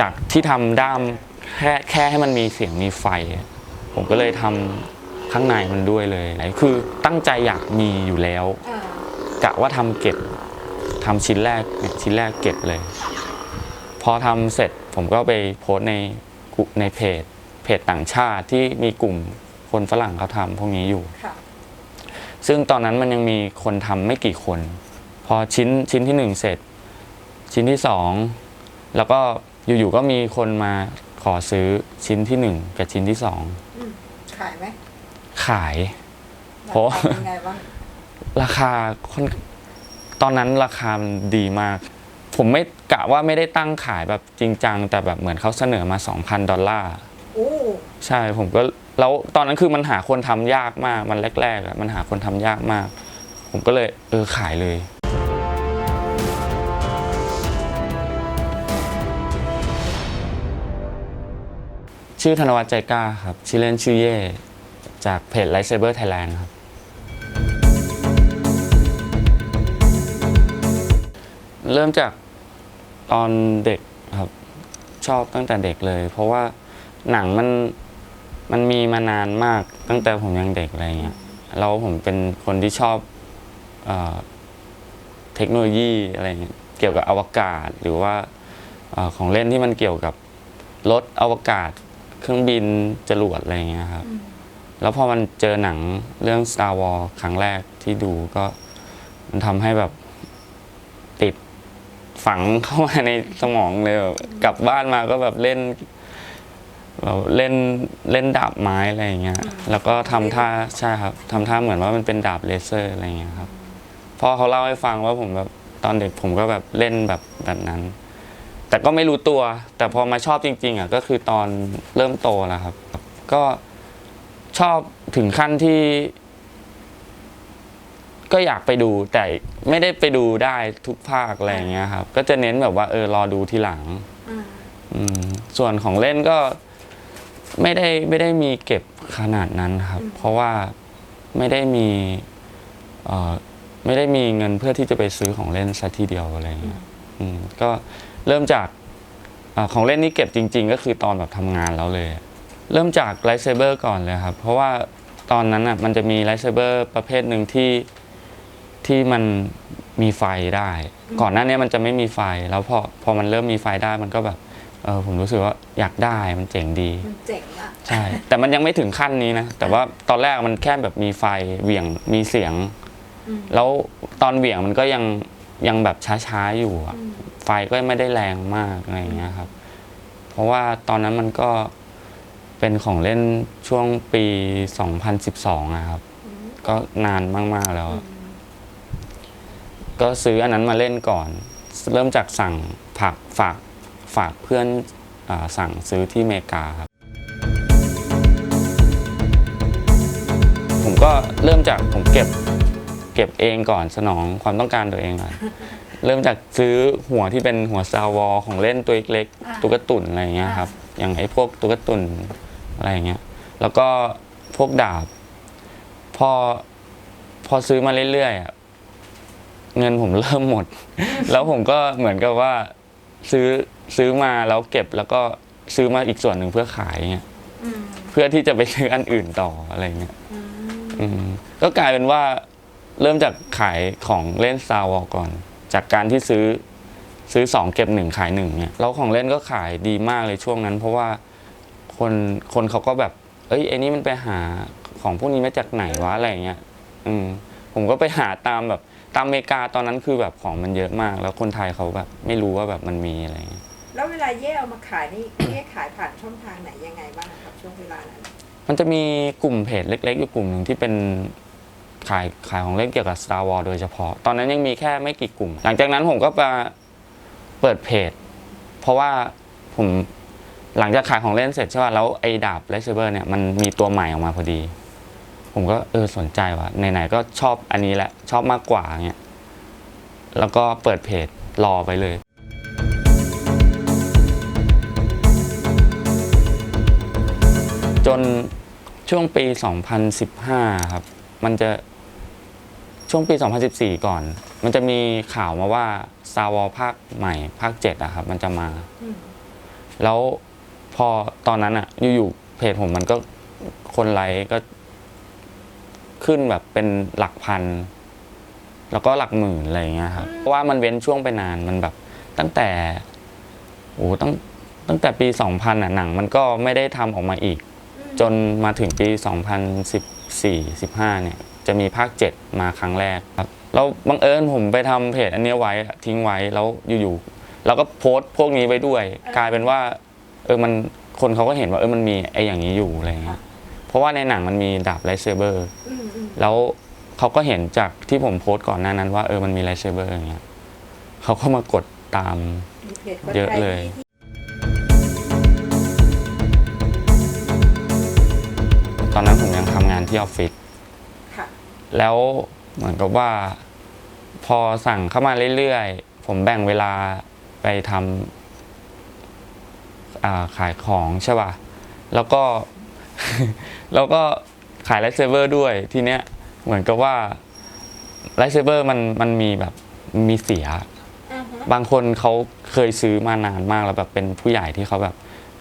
จากที่ทำด้ามแค่แค่ให้มันมีเสียงมีไฟ ผมก็เลยทำข้างในมันด้วยเลยคือตั้งใจอยากมีอยู่แล้วอ่ากะว่าทำเก็บทำชิ้นแรกเนี่ยชิ้นแรกเก็บเลย พอทำเสร็จผมก็ไปโพสต์ในกลุ่มในเพจเพจต่างชาติที่มีกลุ่มคนฝรั่งเขาทำพวกนี้อยู่ค่ะซึ่งตอนนั้นมันยังมีคนทำไม่กี่คน พอชิ้นชิ้นที่หนึ่งเสร็จ ชิ้นที่สองแล้วก็ อยู่ๆก็มีคนมาขอซื้อชิ้นที่หนึ่งกับชิ้นที่สองอืมขายไหมขาย เพราะเป็นไงบ้างราคาค่อนตอนนั้นราคามันดีมาก ผมไม่กะว่าไม่ได้ตั้งขายแบบจริงจัง แต่แบบเหมือนเขาเสนอมา 2,000 ดอลลาร์โอ้ใช่ผมก็แล้วตอนนั้นคือมันหาคนทำยากมาก มันแรกๆอะมันหาคนทำยากมาก ผมก็เลยเออขายเลย ชื่อธนวัฒน์ใจกล้าครับ ชื่อเล่นชื่อเย่ จากเพจ Lightsaber Thailand ครับ เริ่มจากตอนเด็กครับชอบตั้งแต่เด็กเลย เพราะว่าหนังมันมันมีมานานมากตั้งแต่ผมยังเด็กอะไรเงี้ยแล้วผมเป็นคนที่ชอบเอเทคโนโลยีอะไรเงี้ยเกี่ยวกับอวกาศหรือว่าอของเล่นที่มันเกี่ยวกับรถอวกาศ เครื่องบินจรวดอะไรเงี้ยครับอืมแล้วพอมันเจอหนังเรื่อง Star Wars ครั้งแรกที่ดูก็มันทำให้แบบติดฝังเข้ามาในสมองเลยแบบกลับบ้านมาก็แบบเล่นแบบเล่นเล่นดาบไม้อะไรอย่างเงี้ย แล้วก็ทำท่าใช่ครับทำท่าเหมือนว่ามันเป็นดาบเลเซอร์อะไรอย่างเงี้ยครับพ่อเขาเล่าให้ฟังว่าผมแบบตอนเด็กผมก็แบบเล่นแบบแบบนั้นแต่ ก็ไม่รู้ตัว แต่พอมาชอบจริง ๆอะก็คือตอนเริ่มโตแล้วครับ ก็ชอบถึงขั้นที่ ก็อยากไปดูแต่ไม่ได้ไปดูได้ทุกภาคอะไรอย่างเงี้ยครับ ก็จะเน้นแบบว่าเออรอดูทีหลังอืมอืมส่วนของเล่นก็ไม่ได้ไม่ได้มีเก็บขนาดนั้นครับ เพราะว่าไม่ได้มีเอ่อไม่ได้มีเงินเพื่อที่จะไปซื้อของเล่นซะทีเดียวอะไรอย่างเงี้ยอืมก็ เริ่มจากอาของเล่นนี่เก็บจริง ๆ ก็คือตอนแบบทำงานแล้วเลย เริ่มจากไลท์เซเบอร์ก่อนเลยครับ เพราะว่าตอนนั้นอะมันจะมีไลท์เซเบอร์ประเภทหนึ่งที่ที่มันมีไฟได้ ก่อนหน้านี้มันจะไม่มีไฟ แล้วพอพอมันเริ่มมีไฟได้มันก็แบบเออผมรู้สึกว่าอยากได้มันเจ๋งดีมันเจ๋งอะใช่ แต่มันยังไม่ถึงขั้นนี้นะ แต่ว่าตอนแรกมันแค่แบบมีไฟเหวี่ยงมีเสียงอืมแล้วตอนเหวี่ยงมันก็ยังยังแบบช้าๆอยู่อะอืม ไฟก็ไม่ได้แรงมากอะไรอย่างเงี้ยครับ เพราะว่าตอนนั้นมันก็เป็นของเล่นช่วงปี 2012อะครับอืมก็นานมาก ๆ แล้วอือะมก็ซื้ออันนั้นมาเล่นก่อน เริ่มจากสั่งผักฝากฝากเพื่อนอาสั่งซื้อที่อเมริกาครับ ผมก็เริ่มจากผมเก็บเก็บเองก่อนสนองความต้องการตัวเองก่อน เริ่มจากซื้อหัวที่เป็นหัวซาวอของเล่นตัวเล็กๆตุ๊กตุนอะไรอย่างเงี้ยครับ อย่างไอ้พวกตุ๊กตุนอะไรอย่างเงี้ย แล้วก็พวกดาบ พอพอซื้อมาเรื่อยๆอะเงินผมเริ่มหมด แล้วผมก็เหมือนกับว่าซื้อซื้อมาแล้วเก็บแล้วก็ซื้อมาอีกส่วนหนึ่งเพื่อขายเงี้ยอืมเพื่อที่จะไปซื้ออันอื่นต่ออะไรเงี้ยอืมอืมก็กลายเป็นว่าเริ่มจากขายของเล่น Star Wars ก่อน จากการที่ซื้อซื้อสองเก็บหนึ่งขายหนึ่งเนี่ยแล้วของเล่นก็ขายดีมากเลยช่วงนั้น เพราะว่าคนคนเขาก็แบบ เอ้ยไอ้นี่มันไปหาของพวกนี้มาจากไหนวะอะไรอย่างเงี้ยอืมผมก็ไปหาตามแบบตามอเมริกาตอนนั้นคือแบบของมันเยอะมาก แล้วคนไทยเขาแบบไม่รู้ว่าแบบมันมีอะไรอย่างเงี้ยแล้วเวลาเย่เอามาขายนี่เย่ขายผ่านช่องทางไหนยังไงบ้างครับช่วงเวลานั้นมันจะมีกลุ่มเพจเล็ก ๆ อยู่กลุ่มหนึ่งที่เป็น ขายขายของเล่นเกี่ยวกับ Star Wars โดยเฉพาะ ตอนนั้นยังมีแค่ไม่กี่กลุ่ม หลังจากนั้นผมก็มาเปิดเพจ เพราะว่าผมหลังจากขายของเล่นเสร็จใช่ป่ะแล้วไอ้ดาบไลเซเบอร์เนี่ยมันมีตัวใหม่ออกมาพอดี ผมก็เออสนใจว่ะไหนๆก็ชอบอันนี้แหละชอบมากกว่าเงี้ยแล้วก็เปิดเพจรอไปเลยจนช่วงปี 2015 ครับ มันจะ ช่วงปี 2014 ก่อน มันจะมีข่าวมาว่า Star Wars ภาคใหม่ภาค7อะครับ มันจะมาอืมแล้วพอตอนนั้นอะอยู่ๆเพจผมมันก็คนไลค์ก็ขึ้นแบบเป็นหลักพัน แล้วก็หลักหมื่นอะไรอย่างเงี้ยครับเพราะว่ามันเว้นช่วงไปนานมันแบบตั้งแต่โอ้ตั้งตั้งแต่ปี 2000อะหนัง มันก็ไม่ได้ทำออกมาอีก จนมาถึงปี 2014 15เนี่ย จะมีภาค 7 มาครั้งแรกครับแล้วบังเอิญผมไปทำเพจอันเนี้ยไว้อะทิ้งไว้แล้วอยู่ๆเราก็โพสต์พวกนี้ไว้ด้วย กลายเป็นว่า เออมันคนเขาก็เห็นว่าเออมันมีไอ้อย่างนี้อยู่อะไรเงี้ยเพราะว่าในหนังมันมีดาบไลท์เซเบอร์อืมอืมแล้วเขาก็เห็นจากที่ผมโพสต์ก่อนหน้านั้นว่าเออมันมีไลท์เซเบอร์อย่างเงี้ยเขาก็มากดตามมีเพจคนเยอะไทยเลยที่ตอนนั้นผมยังทำงานที่ออฟฟิศค่ะ แล้วเหมือนกับว่า พอสั่งเข้ามาเรื่อยๆ ผมแบ่งเวลาไปทำอ่าขายของใช่ป่ะ แล้วก็ แล้วก็ขายไลท์เซเบอร์ด้วยทีเนี้ยเหมือนกับว่าไลท์เซเบอร์มันมันมีแบบมีเสียอือฮึบางคนเขาเคยซื้อมานานมากแล้วแบบเป็นผู้ใหญ่ที่เขาแบบ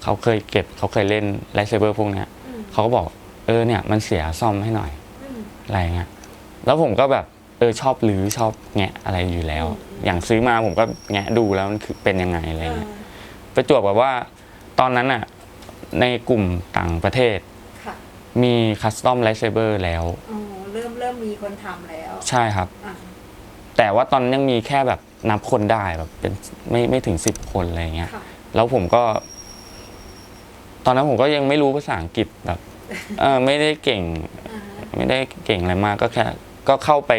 เขาเคยเก็บเขาเคยเล่นไลท์เซเบอร์พวกเนี้ยอืมเขาก็บอกเออเนี่ยมันเสียซ่อมให้หน่อยอืมอะไรเงี้ย แล้วผมก็แบบเออชอบรื้อชอบแงะอะไรอยู่แล้วอืมอย่างซื้อมาผมก็แงะดูแล้วมันคือเป็นยังไงอะไรเออเงี้ยประจวบแบบว่าตอนนั้นอะในกลุ่มต่างประเทศ ค่ะมีคัสตอมไลท์เซเบอร์แล้ว อ๋อเริ่มเริ่มมีคนทำแล้วใช่ครับ อะแต่ว่าตอนนั้นยังมีแค่แบบนับคนได้แบบเป็นไม่ไม่ถึงสิบคนอะไรเงี้ย ค่ะ แล้วผมก็ ตอนนั้นผมก็ยังไม่รู้ภาษาอังกฤษแบบ เออไม่ได้เก่ง อ่าฮะไม่ได้เก่งอะไรมากก็แค่ ก็เข้าไป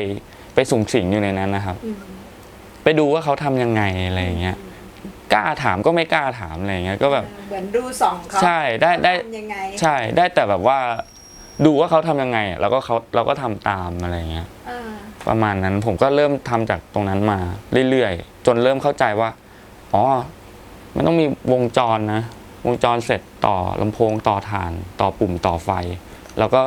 ไปสุ่มสิงอยู่ในนั้นนะครับอืมไปดูว่าเขาทำยังไงอะไรอย่างเงี้ยกล้าถามก็ไม่กล้าถามอะไรอย่างเงี้ยก็แบบเหมือนดูส่องเขาใช่ได้ได้ทำยังไงใช่ได้แต่แบบว่า ดูว่าเขาทำยังไง แล้วก็เขาเราก็ทำตามอะไรอย่างเงี้ยอ่าประมาณนั้นผมก็เริ่มทำจากตรงนั้นมาเรื่อยๆ จนเริ่มเข้าใจว่าอ๋อมันต้องมีวงจรนะ วงจรเสร็จต่อลำโพงต่อฐาน ต่อปุ่มต่อไฟ แล้วก็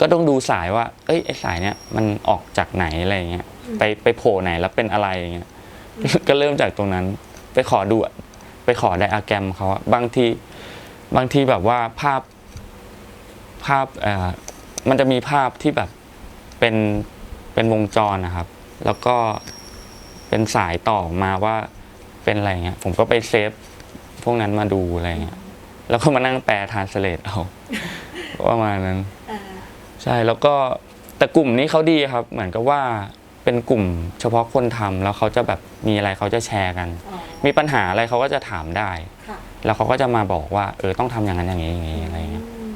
ก็ต้องดูสายว่า เอ้ยไอสายเนี้ยมันออกจากไหนอะไรอย่างเงี้ย ไปไปโผล่ไหนแล้วเป็นอะไรอย่างเงี้ย ก็เริ่มจากตรงนั้น ไปขอดูอะไปขอไดอะแกรมเขาอะบางทีบางทีแบบว่าภาพภาพเอ่อมันจะมีภาพที่แบบเป็นเป็นวงจรนะครับ แล้วก็เป็นสายต่อมาว่าเป็นอะไรเงี้ย ผมก็ไปเซฟพวกนั้นมาดูอะไรเงี้ย แล้วก็มานั่งแปลทานสเลตเอาประมาณนั้นอ่า ใช่แล้วก็แต่กลุ่มนี้เขาดีครับ เหมือนกับว่าเป็นกลุ่มเฉพาะคนทำแล้วเขาจะแบบมีอะไรเขาจะแชร์กันอ๋อมีปัญหาอะไรเขาก็จะถามได้ค่ะแล้วเขาก็จะมาบอกว่า เออต้องทำอย่างนั้นอย่างนี้อย่างนี้อะไรเงี้ยอืม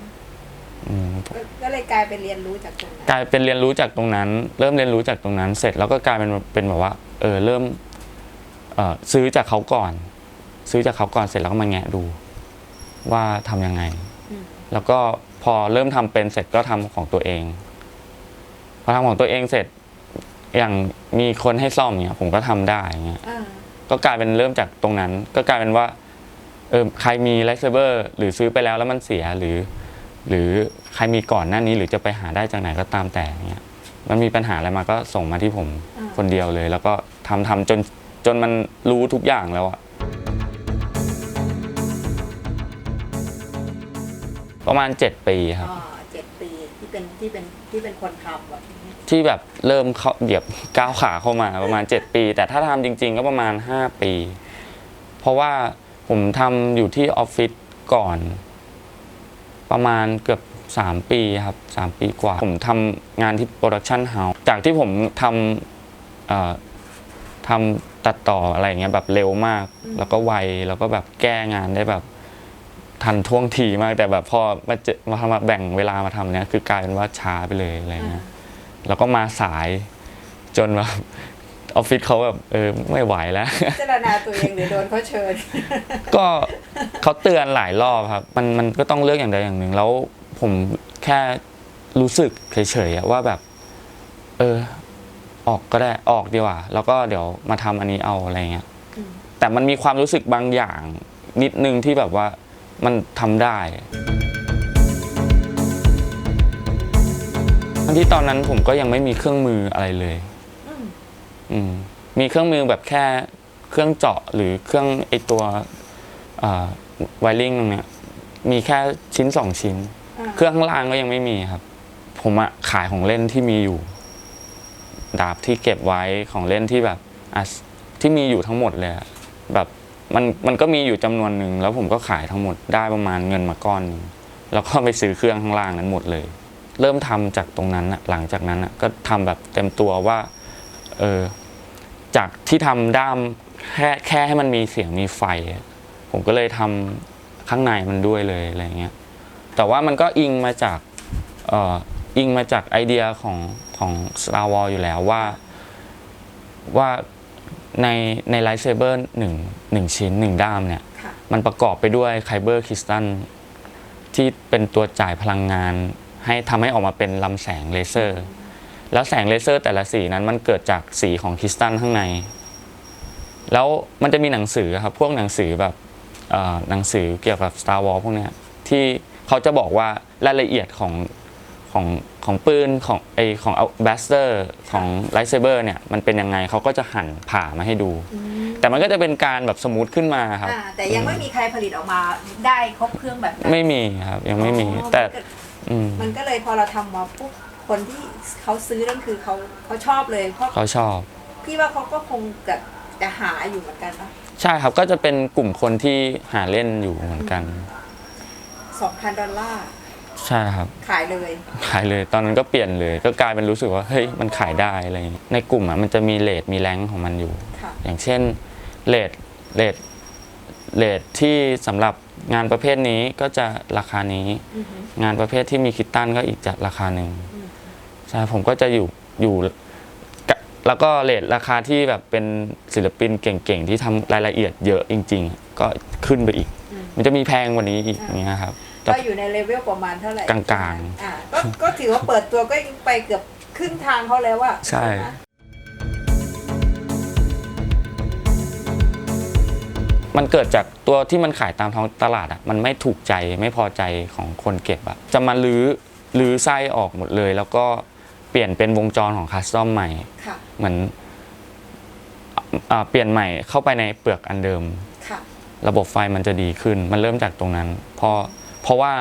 อืมก็ก็เลยกลายเป็นเรียนรู้จากตรงนั้นกลายเป็นเรียนรู้จากตรงนั้น เริ่มเรียนรู้จากตรงนั้น เสร็จแล้วก็กลายเป็นเป็นแบบว่า เออเริ่มเออซื้อจากเขาก่อน ซื้อจากเขาก่อนเสร็จแล้วก็มาแงะดู ว่าทำยังไงอืมแล้วก็ พอเริ่มทำเป็นเสร็จก็ทำของตัวเอง พอทำของตัวเองเสร็จ อย่างมีคนให้ซ่อมเนี่ยผมก็ทำได้เงี้ยอ่าก็กลายเป็นเริ่มจากตรงนั้น ก็กลายเป็นว่าเออใครมีไลท์เซเบอร์หรือซื้อไปแล้วแล้วมันเสียหรือ หรือใครมีก่อนหน้านี้หรือจะไปหาได้จากไหนก็ตามแต่เงี้ยมันมีปัญหาอะไรมาก็ส่งมาที่ผมอ่าคนเดียวเลย แล้วก็ทำทำจนจนมันรู้ทุกอย่างแล้วอะ ประมาณ 7 ปีครับอ๋อเจ็ดปีที่เป็นที่เป็นที่เป็นคนทำแบบนี้ที่แบบเริ่มเข้าเหยียบก้าวขาเข้ามาประมาณ 7 ปี แต่ถ้าทำจริง ๆ ก็ประมาณ 5 ปี เพราะว่าผมทำอยู่ที่ออฟฟิศก่อน ประมาณเกือบ 3 ปีครับ 3 ปีกว่า ผมทำงานที่โปรดักชันเฮาส์จากที่ผมทำเอ่อทำตัดต่ออะไรอย่างเงี้ยแบบเร็วมาก แล้วก็ไวแล้วก็แบบแก้งานได้แบบ ทันท่วงทีมากแต่แบบพอมาเจอมาทำมาแบ่งเวลามาทำเนี้ยคือกลายเป็นว่าช้าไปเลยอะไรเงี้ยแล้วก็มาสายจนแบบออฟฟิศเขาแบบเออไม่ไหวแล้วพิจารณาตัวเองหรือโดนเขาเชิญ ก็เขาเตือนหลายรอบครับ มันมันก็ต้องเลือกอย่างใดอย่างหนึ่ง แล้วผมแค่รู้สึกเฉยๆอะว่าแบบ เออ ออกก็ได้ออกดีกว่า แล้วก็เดี๋ยวมาทำอันนี้เอาอะไรเงี้ยอืมแต่มันมีความรู้สึกบางอย่างนิดนึงที่แบบว่า มันทำได้ ทั้งที่ตอนนั้นผมก็ยังไม่มีเครื่องมืออะไรเลยอืมอืมมีเครื่องมือแบบแค่เครื่องเจาะหรือเครื่องไอตัวไวริงตรงเนี้ยมีแค่ชิ้นสองชิ้นาเครื่องข้างล่างก็ยังไม่มีครับ ผมอะขายของเล่นที่มีอยู่ ดาบที่เก็บไว้ของเล่นที่แบบอะที่มีอยู่ทั้งหมดเลยอะแบบ มันมันก็มีอยู่จำนวนหนึ่งแล้วผมก็ขายทั้งหมดได้ประมาณเงินมาก้อนหนึงแล้วก็ไปซื้อเครื่องข้างล่างนั้นหมดเลย เริ่มทำจากตรงนั้นอะหลังจากนั้นอะก็ทำแบบเต็มตัวว่าเออจากที่ทำด้ามแค่แค่ให้มันมีเสียงมีไฟ ผมก็เลยทำข้างในมันด้วยเลยอะไรเงี้ยแต่ว่ามันก็อิงมาจากเอ่ออิงมาจากไอเดียของของ Star Wars อยู่แล้วว่าว่า ในในไลท์เซเบอร์หนึ่งหนึ่งชิ้นหนึ่งด้ามเนี่ยค่ะมันประกอบไปด้วยไคเบอร์คริสตัลที่เป็นตัวจ่ายพลังงาน ให้ทำให้ออกมาเป็นลำแสงเลเซอร์ แล้วแสงเลเซอร์แต่ละสีนั้นมันเกิดจากสีของคริสตัลข้างใน แล้วมันจะมีหนังสือครับ พวกหนังสือแบบเอ่อหนังสือเกี่ยวกับ Star Wars พวกเนี้ยที่เขาจะบอกว่ารายละเอียดของ ของของปืนของไอของเอาแบสเตอร์ของไลท์เซเบอร์เนี่ยมันเป็นยังไงเขาก็จะหั่นผ่ามาให้ดูอืมแต่มันก็จะเป็นการแบบสมูทขึ้นมาครับอ่าแต่ยังไม่มีใครผลิตออกมาได้ครบเครื่องแบบนั้นไม่มีครับยังไม่มีอ๋อแต่มันก็อืมมันก็เลยพอเราทำมาปุ๊บคนที่เขาซื้อนั่นคือเขาเขาชอบเลยเพราะเขาชอบพี่ว่าเขาก็คงจะจะหาอยู่เหมือนกันปะใช่ครับก็จะเป็นกลุ่มคนที่หาเล่นอยู่เหมือนกันสองพันดอลลาร์ ใช่ครับ ขายเลย ขายเลยตอนนั้นก็เปลี่ยนเลย ก็กลายเป็นรู้สึกว่าเฮ้ยมันขายได้อะไรอย่างงี้ในกลุ่มอะมันจะมีเลทมีแรงของมันอยู่ ค่ะ อย่างเช่นเลทเลทเลทที่สำหรับงานประเภทนี้ก็จะราคานี้ อือหืองานประเภทที่มีคิตตันก็อีกจะราคาหนึ่งอืม ใช่ผมก็จะอยู่อยู่กะแล้วก็เลทราคาที่แบบเป็นศิลปินเก่งๆ ที่ทำรายละเอียดเยอะจริง ๆ ก็ขึ้นไปอีกอืมมันจะมีแพงกว่านี้อีกอย่างเงี้ยครับแต่ ก็อยู่ในเลเวลประมาณเท่าไหร่กลางๆอ่าก็ก็ถือว่าเปิดตัวก็ไปเกือบครึ่งทางเขาแล้วว่าใช่มันเกิดจากตัวที่มันขายตามท้องตลาดอะมันไม่ถูกใจไม่พอใจของคนเก็บอะจะมาลื้อลื้อไส้ออกหมดเลย แล้วก็เปลี่ยนเป็นวงจรของคัสตอมใหม่ค่ะเหมือนอ่าเปลี่ยนใหม่เข้าไปในเปลือกอันเดิมค่ะระบบไฟมันจะดีขึ้น มันเริ่มจากตรงนั้นเพราะ เพราะว่า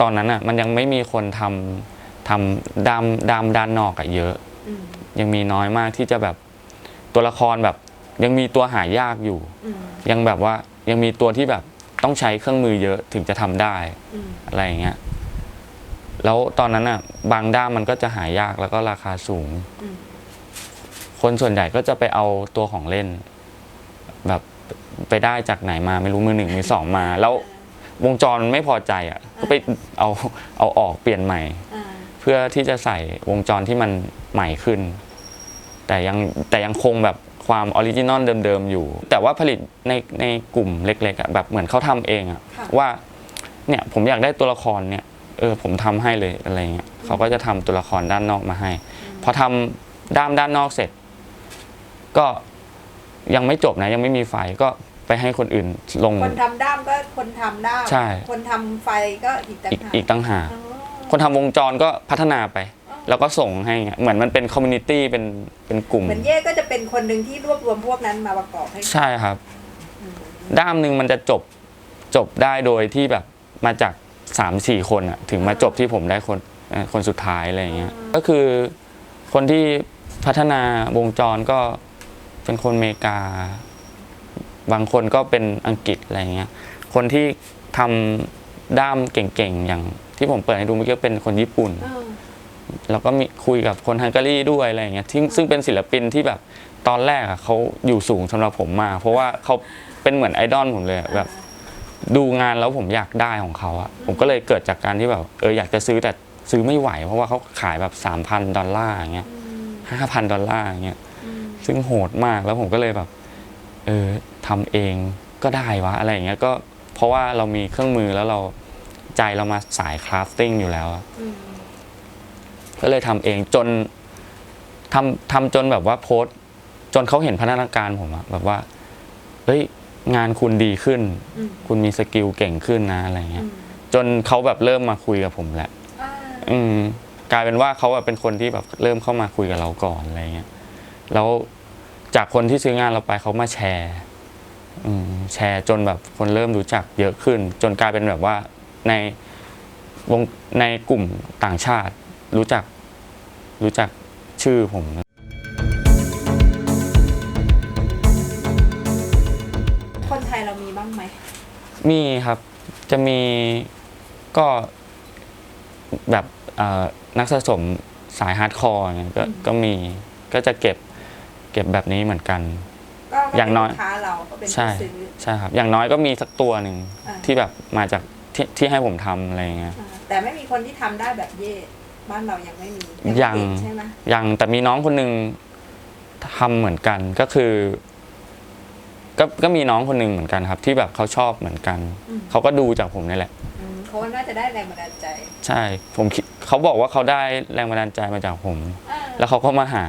ตอนนั้นอะมันยังไม่มีคนทำทำดามดามด้านนอกอะเยอะอืมยังมีน้อยมากที่จะแบบตัวละครแบบ ยังมีตัวหายากอยู่อืมยังแบบว่ายังมีตัวที่แบบต้องใช้เครื่องมือเยอะถึงจะทำได้อืมอะไรอย่างเงี้ยแล้วตอนนั้นอะ บางด้ามมันก็จะหายากแล้วก็ราคาสูงอืมคนส่วนใหญ่ก็จะไปเอาตัวของเล่น แบบไปได้จากไหนมาไม่รู้มือหนึ่งมือสองมา แล้ว วงจรไม่พอใจอะก็ไปเอาเอาออกเปลี่ยนใหม่อ่าเพื่อที่จะใส่วงจรที่มันใหม่ขึ้น แต่ยังแต่ยังคงแบบความออริจินอลเดิม ๆ อยู่ แต่ว่าผลิตในในกลุ่มเล็กๆอะแบบเหมือนเขาทำเองอะค่ะว่าเนี่ยผมอยากได้ตัวละครเนี่ยเออผมทำให้เลยอะไรเงี้ยเขาก็จะทำตัวละครด้านนอกมาให้ พอทำด้ามด้านนอกเสร็จ ก็ยังไม่จบนะยังไม่มีไฟก็ ไปให้คนอื่นลง คนทำด้ามก็คนทำด้ามใช่ คนทำไฟก็อีกต่างอีกหากอีกตั้งหากอ๋อคนทำวงจรก็พัฒนาไป แล้วก็ส่งให้เงี้ยเหมือนมันเป็นคอมมูนิตี้เป็นเป็นกลุ่ม เหมือนเย่ก็จะเป็นคนหนึ่งที่รวบรวมพวกนั้นมาประกอบให้ใช่ครับอืมด้ามหนึ่งมันจะจบจบได้โดยที่แบบมาจากสามสี่คนอะถึงมาจบที่ผมได้คนเอ่อคนสุดท้ายอะไรอย่างเงี้ยก็คือคนที่พัฒนาวงจรก็เป็นคนอเมริกา บางคนก็เป็นอังกฤษอะไรอย่างเงี้ยคนที่ทำด้ามเก่งๆ อย่างที่ผมเปิดให้ดูเมื่อกี้เป็นคนญี่ปุ่นเออแล้วก็มีคุยกับคนฮังการีด้วยอะไรอย่างเงี้ยที่ซึ่งเป็นศิลปินที่แบบตอนแรกอะเขาอยู่สูงสำหรับผมมากเพราะว่าเขาเป็นเหมือนไอดอลผมเลยอะแบบดูงานแล้วผมอยากได้ของเขาอะผมก็เลยเกิดจากการที่แบบเอออยากจะซื้อแต่ซื้อไม่ไหว เพราะว่าเขาขายแบบ3,000ดอลลาร์อย่างเงี้ยอืมห้าพันดอลลาร์อย่างเงี้ยอืมซึ่งโหดมากแล้วผมก็เลยแบบ เออ ทำเองก็ได้วะอะไรอย่างเงี้ยก็เพราะว่าเรามีเครื่องมือแล้วเราใจเรามาสายคราฟติ้งอยู่แล้วอะอืมก็เลยทำเองจนทำทำจนแบบว่าโพสต์จนเขาเห็นพัฒนาการผมอะแบบว่าเฮ้ยงานคุณดีขึ้นอืมคุณมีสกิลเก่งขึ้นนะอะไรเงี้อืยมจนเขาแบบเริ่มมาคุยกับผมแหละอ่าอืมกลายเป็นว่าเขาอะเป็นคนที่แบบเริ่มเข้ามาคุยกับเราก่อนอะไรเงี้ยแล้วจากคนที่ซื้องานเราไปเขามาแชร์อืม แชร์จนแบบคนเริ่มรู้จักเยอะขึ้น จนกลายเป็นแบบว่าในวงในกลุ่มต่างชาติรู้จักรู้จักชื่อผมคนไทยเรามีบ้างไหม มีครับจะมีก็แบบเอ่อนักสะสมสายฮาร์ดคอร์เนี่ยก็ก็มีก็จะเก็บเก็บแบบนี้เหมือนกัน ก็ก็อย่างน้อยเป็ลูกค้าเราก็เป็นใช่ผู้ซื้อ ใช่ครับ อย่างน้อยก็มีสักตัวหนึ่งอ่า ที่แบบมาจากที่ที่ให้ผมทำอะไรอย่างเงี้ย อ่าแต่ไม่มีคนที่ทำได้แบบเย่บ้านเรายังไม่มียังไม่เห็นใช่ไหมยังแต่มีน้องคนหนึ่งทำเหมือนกันก็คือ ก็ก็มีน้องคนหนึ่งเหมือนกันครับ ที่แบบเขาชอบเหมือนกัน อืมเขาก็ดูจากผมนี่แหละ อืมเขาน่าจะได้แรงบันดาลใจใช่ ผมคิดเขาบอกว่าเขาได้แรงบันดาลใจมาจากผม อ่าแล้วเขาก็มาหา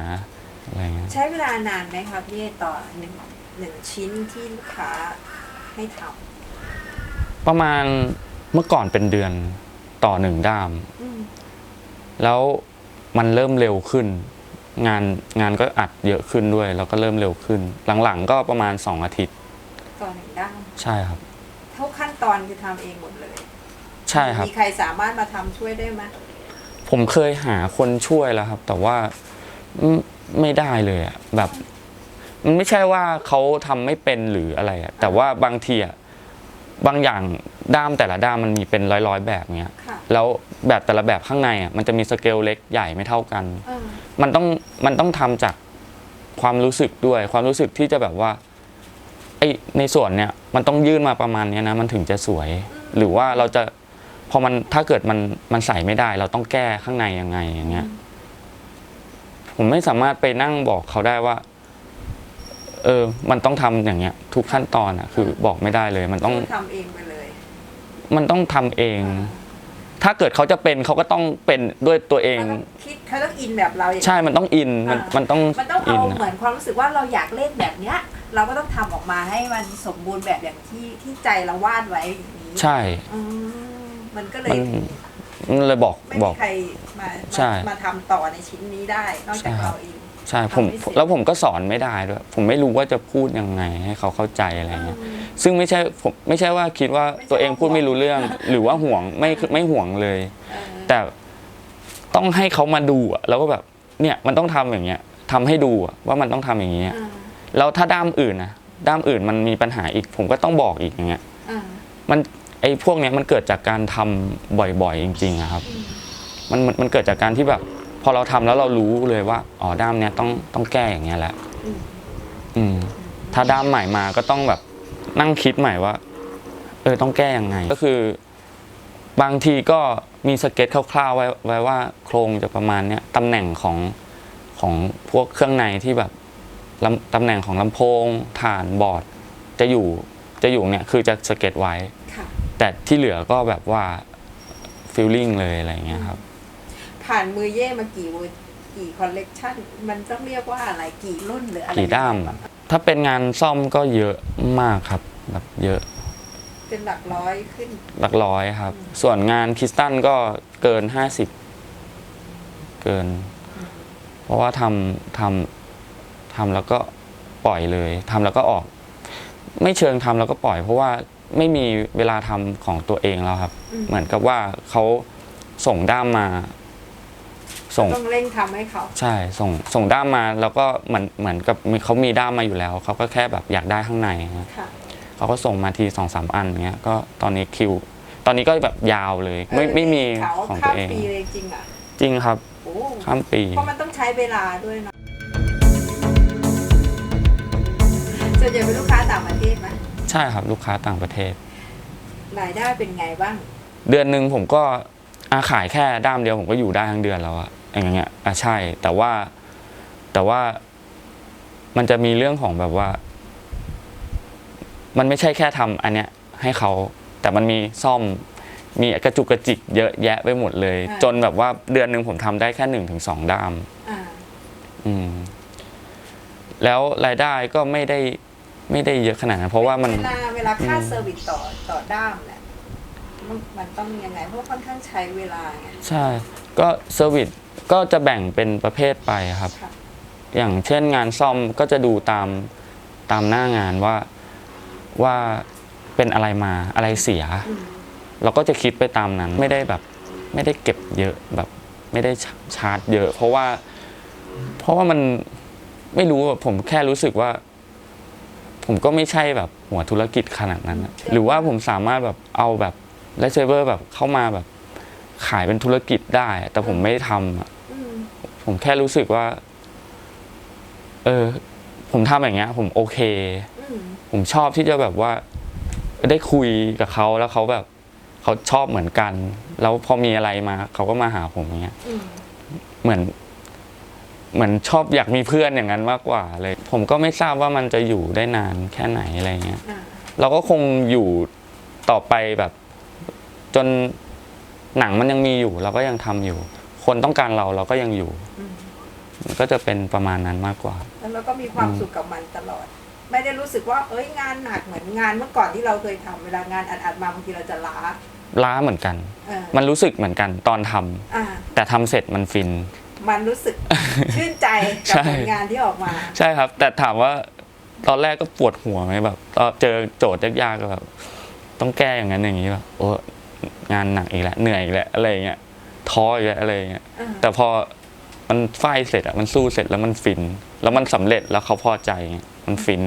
อะไรเงี้ยใช้เวลานานไหมครับพี่ต่อหนึ่งหนึ่งชิ้นที่ลูกค้าให้ทประมาณเมื่อก่อนเป็นเดือนต่อหนึ่งด้ามำอืมแล้วมันเริ่มเร็วขึ้น งานงานก็อัดเยอะขึ้นด้วย แล้วก็เริ่มเร็วขึ้น หลังๆก็ประมาณ 2 อาทิตย์ ต่อหนึ่งด้ามใช่ครับ ทุกขั้นตอนคือทำเองหมดเลย ใช่ครับ มีใครสามารถมาทำช่วยได้ไหมผมเคยหาคนช่วยแล้วครับ แต่ว่าอืม ไม่ได้เลยอะแบบ มันไม่ใช่ว่าเขาทำไม่เป็นหรืออะไรอะแต่ว่าบางทีอะบางอย่างด้ามแต่ละด้ามมันมีเป็นร้อยร้อยๆแบบเนี้ยค่ะแล้วแบบแต่ละแบบข้างในอะมันจะมีสเกลเล็กใหญ่ไม่เท่ากันเออมันต้องมันต้องทำจากความรู้สึกด้วย ความรู้สึกที่จะแบบว่าไอในส่วนเนี้ยมันต้องยื่นมาประมาณเนี้ยนะ มันถึงจะสวย หรือว่าเราจะพอมันถ้าเกิดมันมันใส่ไม่ได้ เราต้องแก้ข้างในยังไงอย่างเงี้ย ผมไม่สามารถไปนั่งบอกเขาได้ว่า เออ มันต้องทำอย่างเงี้ย ทุกขั้นตอนอะ คือบอกไม่ได้เลย มันต้องทำเองไปเลย มันต้องทำเอง ถ้าเกิดเขาจะเป็นเขาก็ต้องเป็นด้วยตัวเองเขาต้องคิดเขาต้องอินแบบเราอย่างใช่มันต้องอินมันอ่ามัมันต้องมันต้องอิเอานเหมือะอนความรู้สึกว่าเราอยากเล่นแบบเนี้ย เราก็ต้องทำออกมาให้มันสมบูรณ์แบบอย่างที่ที่ใจเราวาดไว้อย่างนี้ใช่อืมมันก็เลมัยนมัน เลยบอกไม่บมีอกใครมาใช่ มามาทำต่อในชิ้นนี้ได้ นอกจากใช่ครับเราเอง ใช่ผมทำไม่เสร็จ แล้วผมก็สอนไม่ได้ด้วยผมไม่รู้ว่าจะพูดยังไงให้เขาเข้าใจอะไรเงี้ยซึ่งไม่ใช่ผมไม่ใช่ว่าคิดว่าตัวเองพูดไม่รู้เรื่อง หรือว่าห่วงไม่ไม่ห่วงเลย เออแต่ต้องให้เขามาดูอะแล้วก็แบบเนี่ยมันต้องทำอย่างเงี้ยทำให้ดูอะว่ามันต้องทำอย่างเงี้ยเออแล้วถ้าด้ามอื่นนะด้ามอื่นมันมีปัญหาอีก ผมก็ต้องบอกอีกอย่างเงี้ยเออมัน ไอ้พวกเนี้ยมันเกิดจากการทำบ่อยๆจริงๆอะครับอืมมันมันมันเกิดจากการที่แบบ พอเราทำแล้วเรารู้เลยว่าอ๋อด้ามเนี้ยต้องต้องแก้อย่างเงี้ยแหละอืมอืม ถ้าด้ามใหม่มาก็ต้องแบบนั่งคิดใหม่ว่า เออต้องแก้ยังไง ก็คือ บางทีก็มีสเก็ตคร่าวๆไว้ไว้ว่าโครงจะประมาณเนี้ยตำแหน่งของของพวกเครื่องในที่แบบลำตำแหน่งของลำโพงฐานบอร์ดจะอยู่จะอยู่เนี่ยคือจะสเก็ตไว้ค่ะ แต่ที่เหลือก็แบบว่าฟิลลิ่งเลยอะไรอย่างเงี้ยครับ ผ่านมือเย่มากี่เวอร์กี่คอลเลกชันมันต้องเรียกว่าอะไรกี่รุ่นหรืออะไรกี่ด้ามถ้าเป็นงานซ่อมก็เยอะมากครับแบบเยอะเป็นหลักร้อยขึ้น หลักร้อยครับ ส่วนงานคริสตัลก็เกินห้าสิบเกิน เพราะว่าทำทำทำแล้วก็ปล่อยเลยทำแล้วก็ออก ไม่เชิงทำแล้วก็ปล่อย เพราะว่า ไม่มีเวลาทำของตัวเองแล้วครับอืมเหมือนกับว่าเขาส่งด้ามมา ส่งต้องเร่งทำให้เขาใช่ ส่งส่งด้ามมาแล้วก็เหมือนเหมือนกับมีเขามีด้ามมาอยู่แล้วเขาก็แค่แบบอยากได้ข้างในนะค่ะเขาก็ส่งมาทีสองสามอันเงี้ย ก็ตอนนี้คิว ตอนนี้ก็แบบยาวเลย ไม่เออไม่มีเขาของข้าตัวเองมปีเลยจริงอะจริงครับโอ้ข้ามปีเพราะมันต้องใช้เวลาด้วยเนาะส่วนใหญ่เป็นลูกค้าต่างประเทศไหม ใช่ครับลูกค้าต่างประเทศ รายได้เป็นไงบ้าง เดือนหนึ่งผมก็อาขายแค่ด้ามเดียวผมก็อยู่ได้ทั้งเดือนแล้วอะอย่างเงี้ยอะใช่ แต่ว่าแต่ว่ามันจะมีเรื่องของแบบว่า มันไม่ใช่แค่ทำอันเนี้ยให้เขา แต่มันมีซ่อมมีกระจุกกระจิกเยอะแยะไปหมดเลย อ่า จนแบบว่าเดือนหนึ่งผมทำได้แค่หนึ่งถึงสองด้าม อ่าอืม แล้วรายได้ก็ไม่ได้ ไม่ได้เยอะขนาดนั้นเพราะว่ามัน เวลาเวลาค่าอืมเซอร์วิสต่อต่อด้ามเนี่ยมันมันต้องยังไงเพราะว่าค่อนข้างใช้เวลาไง ใช่ ก็เซอร์วิสก็จะแบ่งเป็นประเภทไปครับ ค่ะ อย่างเช่นงานซ่อมก็จะดูตามตามหน้างานว่าว่าเป็นอะไรมาอะไรเสีย อืมเราก็จะคิดไปตามนั้นไม่ได้แบบ ไม่ได้เก็บเยอะแบบไม่ได้ชชาร์จเยอะ เพราะว่า เพราะว่ามันไม่รู้อะผมแค่รู้สึกว่า ผมก็ไม่ใช่แบบหัวธุรกิจขนาดนั้นอะหรือว่าผมสามารถแบบเอาแบบเลเซเวอร์แบบเข้ามาแบบขายเป็นธุรกิจได้ แต่ผมไม่ได้ทำอะอืมผมแค่รู้สึกว่า เออ ผมทำอย่างเงี้ย ผมโอเคอืมผมชอบที่จะแบบว่า ได้คุยกับเขาแล้วเขาแบบเขาชอบเหมือนกัน แล้วพอมีอะไรมา เขาก็มาหาผมอย่างเงี้ยอืมเหมือน เหมือนชอบอยากมีเพื่อนอย่างนั้นมากกว่าเลย ผมก็ไม่ทราบว่ามันจะอยู่ได้นานแค่ไหนอะไรเงี้ยอ่าเราก็คงอยู่ต่อไปแบบ จนหนังมันยังมีอยู่ เราก็ยังทำอยู่ คนต้องการเราเราก็ยังอยู่อืมมันก็จะเป็นประมาณนั้นมากกว่า แล้วเราก็มีความสุขกับมันตลอด ไม่ได้รู้สึกว่า เอ้ยงานหนักเหมือนงานเมื่อก่อนที่เราเคยทำเวลางานอัดๆมาบางทีเราจะล้าล้าเหมือนกันเออมันรู้สึกเหมือนกันตอนทำอ่าแต่ทำเสร็จมันฟิน มันรู้สึกชื่นใจกับใช่ผลงานที่ออกมา ใช่ครับ แต่ถามว่าตอนแรกก็ปวดหัวไหมแบบตอนเจอโจทย์ยากๆก็แบบต้องแก้อย่างนั้นอย่างนี้แบบโอ้งานหนักอีกแล้วเหนื่อยอีกแล้วอะไรอย่างเงี้ยท้ออีกแล้วอะไรอย่างเงี้ยอ่าแต่พอมันไฟเสร็จอะมันสู้เสร็จแล้วมันฟิน แล้วมันสำเร็จแล้วเขาพอใจไงมันฟิน